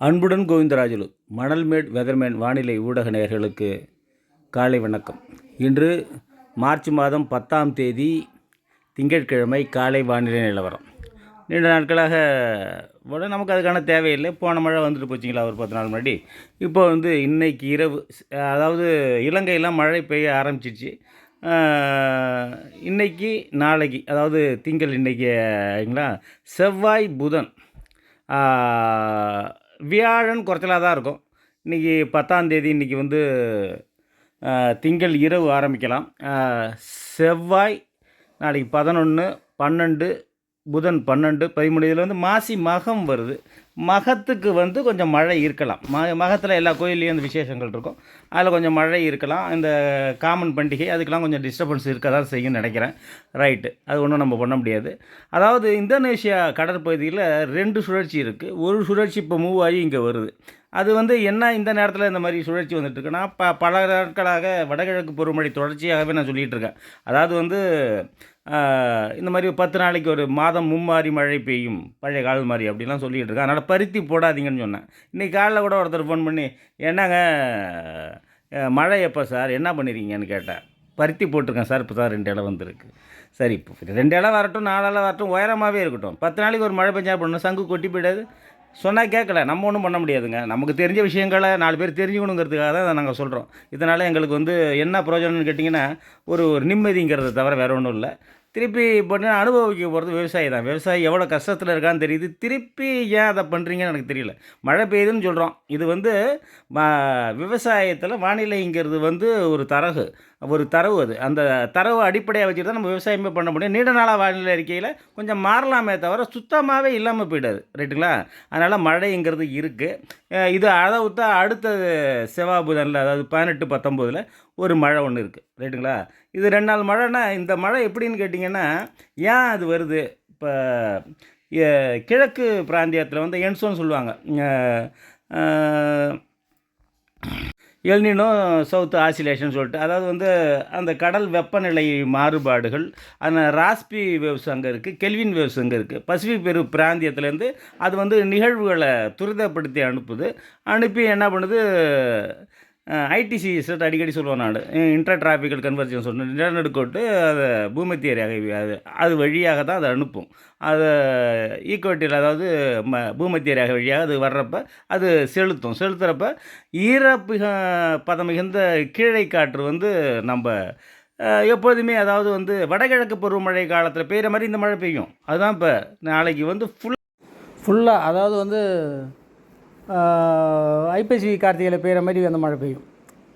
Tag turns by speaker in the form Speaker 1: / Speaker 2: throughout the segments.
Speaker 1: அன்புடன் கோவிந்தராஜுலு மணல்மேட் வெதர்மேன் வானிலை ஊடக நேயர்களுக்கு காலை வணக்கம். இன்று மார்ச் மாதம் பத்தாம் தேதி திங்கட்கிழமை காலை வானிலை நிலவரம். நீண்ட நாட்களாக விட நமக்கு அதுக்கான தேவையில்லை. போன மழை வந்துட்டு போச்சிங்களா ஒரு பத்து நாள் முன்னாடி. இப்போ வந்து இன்னைக்கு இரவு அதாவது இலங்கையெல்லாம் மழை பெய்ய ஆரம்பிச்சிச்சு இன்னைக்கு நாளைக்கு அதாவது திங்கள் இன்னைக்குங்களா செவ்வாய் புதன் வியாழன் குறைச்சலாக தான் இருக்கும். இன்றைக்கி பத்தாந்தேதி இன்றைக்கி வந்து திங்கள் இரவு ஆரம்பிக்கலாம். செவ்வாய் நாளைக்கு பதினொன்று பன்னெண்டு புதன் பன்னெண்டு பதிமூணு இதில் வந்து மாசி மகம் வருது. மகத்துக்கு வந்து கொஞ்சம் மழை இருக்கலாம். ம மகத்தில் எல்லா கோயில்லையும் அந்த விசேஷங்கள் இருக்கும். அதில் கொஞ்சம் மழை இருக்கலாம். இந்த காமன் பண்டிகை அதுக்கெலாம் கொஞ்சம் டிஸ்டர்பன்ஸ் இருக்க தான் செய்யும்னு நினைக்கிறேன். ரைட்டு அது ஒன்றும் நம்ம பண்ண முடியாது. அதாவது இந்தோனேஷியா கடற்பகுதியில் ரெண்டு சுழற்சி இருக்குது ஒரு சுழற்சி இப்போ மூவ் ஆகி இங்கே வருது. அது வந்து என்ன இந்த நேரத்தில் இந்த மாதிரி சுழற்சி வந்துட்டுருக்குன்னா ப பல நாட்களாக வடகிழக்கு பருவமழை தொடர்ச்சியாகவே நான் சொல்லிகிட்டு இருக்கேன். அதாவது வந்து இந்த மாதிரி பத்து நாளைக்கு ஒரு மாதம் மும்மாரி மழை பெய்யும். பழைய காலம் மாதிரி அப்படிலாம் சொல்லிகிட்டு இருக்கேன் அதனால் பருத்தி போடாதீங்கன்னு சொன்னேன். இன்றைக்கி காலைல கூட ஒருத்தர் ஃபோன் பண்ணி என்னங்க மழை எப்போ சார்? என்ன பண்ணிருக்கீங்கன்னு கேட்டேன். பருத்தி போட்டிருக்கேன் சார் இப்போ தான் ரெண்டு இலை வந்திருக்கு. சரி இப்போ ரெண்டு இலை வரட்டும் நாலு இலை வரட்டும் உயரமாகவே இருக்கட்டும். பத்து நாளைக்கு ஒரு மழை பெஞ்சா பண்ணணும் சங்கு கொட்டி போயிடாது. சொன்னால் கேட்கல நம்ம ஒன்றும் பண்ண முடியாதுங்க. நமக்கு தெரிஞ்ச விஷயங்களை நாலு பேர் தெரிஞ்சுக்கணுங்கிறதுக்காக தான் அதை நாங்கள் சொல்கிறோம் இதனால் எங்களுக்கு வந்து என்ன பிரயோஜனம்னு கேட்டிங்கன்னா ஒரு ஒரு நிம்மதிங்கிறத தவிர வேறு ஒன்றும் இல்லை. திருப்பி பண்ண அனுபவிக்க போகிறது விவசாயி தான். விவசாயி எவ்வளோ கஷ்டத்தில் இருக்கான்னு தெரியுது. திருப்பி ஏன் அதை பண்ணுறீங்கன்னு எனக்கு தெரியல. மழை பெய்யுதுன்னு சொல்கிறோம் இது வந்து விவசாயத்தில் வானிலைங்கிறது வந்து ஒரு தரகு. ஒரு தரவு அது. அந்த தரவு அடிப்படையாக வச்சுட்டு தான் நம்ம விவசாயமே பண்ண முடியும். நீண்ட நாளாக வானிலை அறிக்கையில் கொஞ்சம் மாறலாமே தவிர சுத்தமாகவே இல்லாமல் போயிடாது. ரைட்டுங்களா? அதனால் மழைங்கிறது இருக்குது இது அதை அடுத்த செவ்வாய் புதனில் அதாவது பதினெட்டு பத்தொம்போதில் ஒரு மழை ஒன்று இருக்குது ரைட்டுங்களா இது ரெண்டு நாள் மழைனா இந்த மழை எப்படின்னு கேட்டிங்கன்னா ஏன் அது வருது? இப்போ கிழக்கு பிராந்தியத்தில் வந்து என்சோன்னு சொல்லுவாங்க. எல்னினோ சவுத் ஆசிலேஷன் சொல்லிட்டு. அதாவது வந்து அந்த கடல் வெப்பநிலை மாறுபாடுகள் அந்த ராஸ்பி வேவ்ஸ் அங்கே இருக்குது கெல்வின் வேவ்ஸ் அங்கே இருக்குது பசிபிக் பெரு பிராந்தியத்துலேருந்து அது வந்து நிகழ்வுகளை துரிதப்படுத்தி அனுப்புது. அனுப்பி என்ன பண்ணுது? ஐடிசி செட் அடிக்கடி சொல்லுவேன் நான். இன்டர் டிராஃபிக்கல் கன்வர்ஜன் சொல்லணும் நிலநடுக்கோட்டு அதை பூமத்திய ரேகை அது அது வழியாக தான் அதை அனுப்பும். அதை ஈக்குவட்டியில் அதாவது ம பூமத்திய ரேகை வழியாக அது வர்றப்ப அது செலுத்தும். செலுத்துகிறப்ப ஈரப்பிக பதம் மிகுந்த கீழை காற்று வந்து நம்ம எப்பொழுதுமே எப்போதுமே அதாவது வந்து வடகிழக்கு பருவமழை காலத்தில் பெய்கிற மாதிரி இந்த மழை பெய்யும். அதுதான் இப்போ நாளைக்கு வந்து ஃபுல்
Speaker 2: ஃபுல்லாக அதாவது வந்து ஐப்பசி கார்த்திகையில் பெய்கிற மாதிரி அந்த மழை பெய்யும்.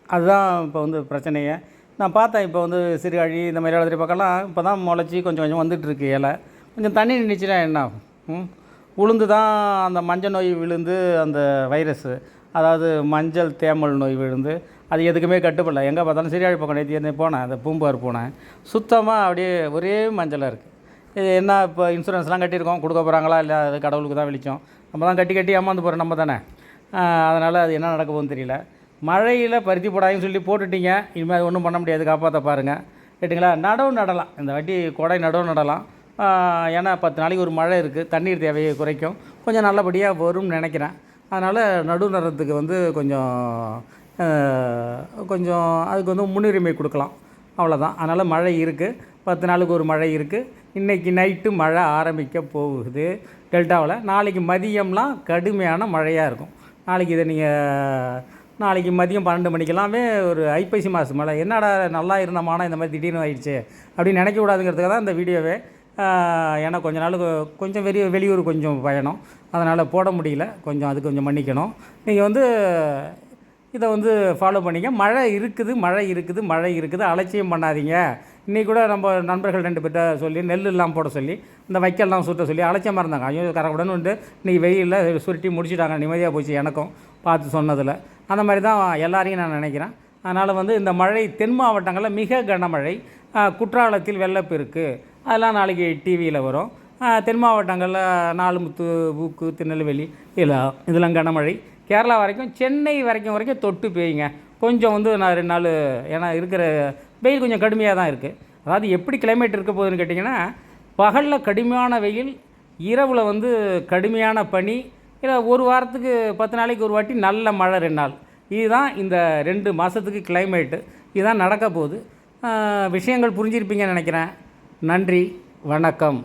Speaker 2: அதுதான் இப்போ வந்து பிரச்சனையே. நான் பார்த்தேன் இப்போ வந்து சிறுகாழி இந்த மாதிரி வளர்த்துற பக்கம்லாம் இப்போ தான் முளைச்சி கொஞ்சம் கொஞ்சம் வந்துட்டுருக்கு இலை. கொஞ்சம் தண்ணி நின்றுச்சுன்னா என்ன ஆகும்? உளுந்து தான் அந்த மஞ்சள் நோய் விழுந்து அந்த வைரஸு அதாவது மஞ்சள் தேமல் நோய் விழுந்து அது எதுக்குமே கட்டுப்படல. எங்கே பார்த்தாலும் சிறியாழி பக்கம் நேற்று போனேன் அந்த பூம்பார் போனேன். சுத்தமாக அப்படியே ஒரே மஞ்சளாக இருக்குது இது என்ன இப்போ இன்சூரன்ஸ்லாம் கட்டியிருக்கோம் கொடுக்க போகிறாங்களா இல்லை அது கடவுளுக்கு தான் வெளிச்சம். நம்ம தான் கட்டி கட்டி ஏமாந்து போகிறோம் நம்ம தானே. அதனால் அது என்ன நடக்க போகுதுன்னு தெரியல. மழையில் பருத்தி போடாதுன்னு சொல்லி போட்டுட்டீங்க இனிமேல் அது ஒன்றும் பண்ண முடியாது காப்பாற்ற பாருங்கள் கேட்டிங்களா? நடவு நடலாம். இந்த வாட்டி கொடை நடவு நடலாம். ஏன்னா பத்து நாளைக்கு ஒரு மழை இருக்குது தண்ணீர் தேவையை குறைக்கும். கொஞ்சம் நல்லபடியாக வரும்னு நினைக்கிறேன். அதனால் நடுவு நடுறதுக்கு வந்து கொஞ்சம் கொஞ்சம் அதுக்கு வந்து முன்னுரிமை கொடுக்கலாம். அவ்வளோதான் அதனால் மழை இருக்குது பத்து நாளுக்கு ஒரு மழை இருக்குது இன்றைக்கி நைட்டு மழை ஆரம்பிக்க போகுது. டெல்டாவில். நாளைக்கு மதியம்லாம் கடுமையான மழையாக இருக்கும். நாளைக்கு இதை நீங்கள் நாளைக்கு மதியம் பன்னெண்டு மணிக்கெல்லாமே ஒரு ஐப்பசி மாதம் மழை. என்னடா நல்லா இருந்தமானா இந்த மாதிரி திடீர்னு ஆயிடுச்சு அப்படின்னு நினைக்கக்கூடாதுங்கிறதுக்காக தான் இந்த வீடியோவே ஏன்னா கொஞ்ச நாள் கொஞ்சம் வெளிய வெளியூர் கொஞ்சம் பயணம். அதனால் போட முடியல. கொஞ்சம் அது கொஞ்சம் மன்னிக்கணும். நீங்கள் வந்து இதை வந்து ஃபாலோ பண்ணிங்க. மழை இருக்குது மழை இருக்குது மழை இருக்குது. அலட்சியம் பண்ணாதீங்க. இன்றைக்கி கூட நம்ம நண்பர்கள் ரெண்டு பேர்ட்ட சொல்லி நெல் எல்லாம் போட சொல்லி இந்த வைக்கல்லாம் சுட்ட சொல்லி அலட்சியமாக இருந்தாங்க. ஐயோ கரக்குடன்னு வந்து இன்றைக்கி வெயிலில் சுருட்டி முடிச்சுட்டாங்க. நிம்மதியாக போச்சு எனக்கும் பார்த்து சொன்னதில். அந்த மாதிரி தான் எல்லாரையும் நான் நினைக்கிறேன். அதனால் வந்து இந்த மழை தென் மாவட்டங்களில் மிக கனமழை குற்றாலத்தில் வெள்ளப்பெருக்கு அதெல்லாம் நாளைக்கு டிவியில் வரும். தென் மாவட்டங்களில் நாலுமுத்து ஊக்கு திருநெல்வேலி இதெல்லாம் இதெல்லாம் கனமழை. கேரளா வரைக்கும் சென்னை வரைக்கும் வரைக்கும் தொட்டு பெய்யுங்க. கொஞ்சம் வந்து நான் ரெண்டு நாள் ஏன்னா இருக்கிற வெயில் கொஞ்சம் கடுமையாக தான் இருக்குது அதாவது எப்படி கிளைமேட் இருக்க போகுதுன்னு கேட்டிங்கன்னா பகலில் கடுமையான வெயில் இரவில் வந்து கடுமையான பனி இல்லை ஒரு வாரத்துக்கு பத்து நாளைக்கு ஒரு வாட்டி நல்ல மழை ரெண்டு நாள். இதுதான் இந்த ரெண்டு மாதத்துக்கு கிளைமேட்டு இதுதான் நடக்க போகுது. விஷயங்கள் புரிஞ்சிருப்பீங்கன்னு நினைக்கிறேன். நன்றி வணக்கம்.